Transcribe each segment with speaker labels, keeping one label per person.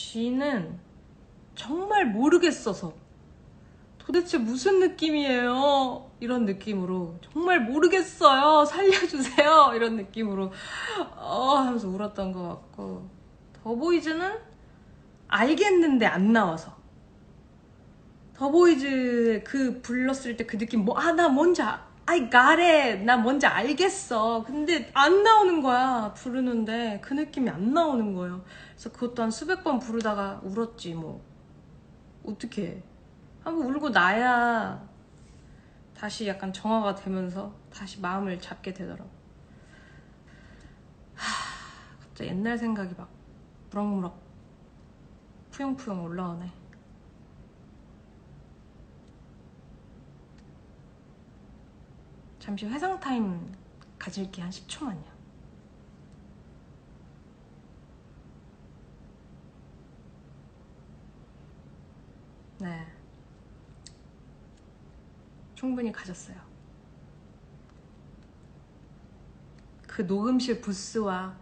Speaker 1: 쥐는 정말 모르겠어서 도대체 무슨 느낌이에요? 이런 느낌으로 정말 모르겠어요. 살려주세요. 이런 느낌으로 어 하면서 울었던 것 같고 더보이즈는 알겠는데 안 나와서 더보이즈 그 불렀을 때 그 느낌 뭐 아 나 뭔지 아- I got it. 나 뭔지 알겠어. 근데 안 나오는 거야 부르는데. 그 느낌이 안 나오는 거예요. 그래서 그것도 한 수백 번 부르다가 울었지 뭐. 어떻게 한번 울고 나야 다시 약간 정화가 되면서 다시 마음을 잡게 되더라고. 하 갑자기 옛날 생각이 막 무럭무럭 푸용푸용 올라오네 잠시 회상 타임 가질게 한 10초만요. 네. 충분히 가졌어요. 그 녹음실 부스와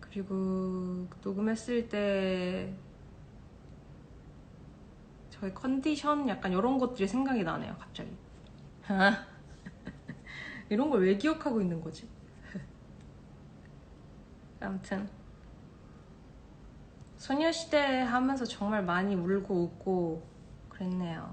Speaker 1: 그리고 녹음했을 때 저의 컨디션 약간 이런 것들이 생각이 나네요, 갑자기. 이런 걸 왜 기억하고 있는 거지? 아무튼 소녀시대 하면서 정말 많이 울고 웃고 그랬네요.